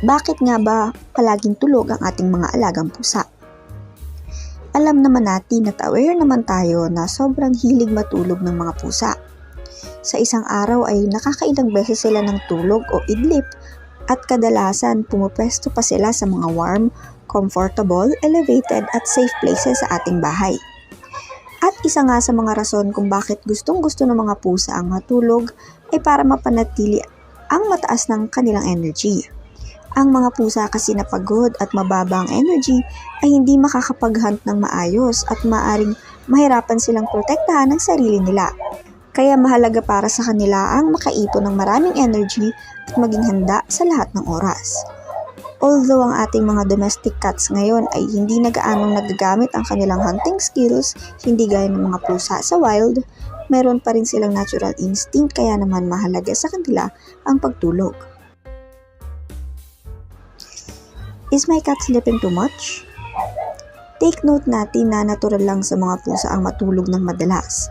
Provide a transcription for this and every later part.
Bakit nga ba palaging tulog ang ating mga alagang pusa? Alam naman natin at aware naman tayo na sobrang hilig matulog ng mga pusa. Sa isang araw ay nakakailang beses sila ng tulog o idlip at kadalasan pumupwesto pa sila sa mga warm, comfortable, elevated at safe places sa ating bahay. At isa nga sa mga rason kung bakit gustong gusto ng mga pusa ang matulog ay para mapanatili ang mataas ng kanilang energy. Ang mga pusa kasi na pagod at mababa ang energy ay hindi makakapaghunt ng maayos at maaring mahirapan silang protektahan ng sarili nila. Kaya mahalaga para sa kanila ang makaipon ng maraming energy at maging handa sa lahat ng oras. Although ang ating mga domestic cats ngayon ay hindi na gaanong nagagamit ang kanilang hunting skills, hindi gaya ng mga pusa sa wild, meron pa rin silang natural instinct kaya naman mahalaga sa kanila ang pagtulog. Is my cat sleeping too much? Take note natin na natural lang sa mga pusa ang matulog ng madalas.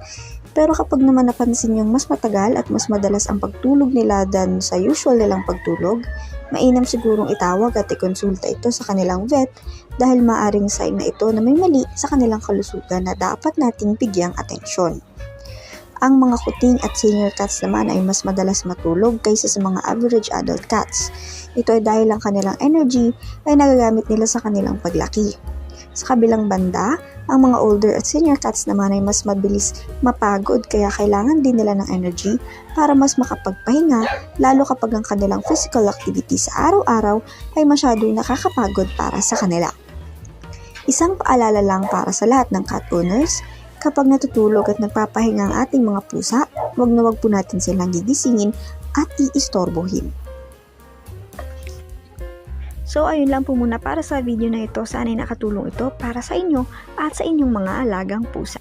Pero kapag naman napansin yung mas matagal at mas madalas ang pagtulog nila than sa usual nilang pagtulog, mainam sigurong itawag at ikonsulta ito sa kanilang vet dahil maaring sign na ito na may mali sa kanilang kalusugan na dapat nating bigyang atensyon. Ang mga kuting at senior cats naman ay mas madalas matulog kaysa sa mga average adult cats. Ito ay dahil ang kanilang energy ay nagagamit nila sa kanilang paglaki. Sa kabilang banda, ang mga older at senior cats naman ay mas mabilis mapagod kaya kailangan din nila ng energy para mas makapagpahinga lalo kapag ang kanilang physical activity sa araw-araw ay masyadong nakakapagod para sa kanila. Isang paalala lang para sa lahat ng cat owners, kapag natutulog at nagpapahinga ang ating mga pusa, wag na wag po natin silang gigisingin at iistorbohin. So ayun lang po muna para sa video na ito. Sana'y nakatulong ito para sa inyo at sa inyong mga alagang pusa.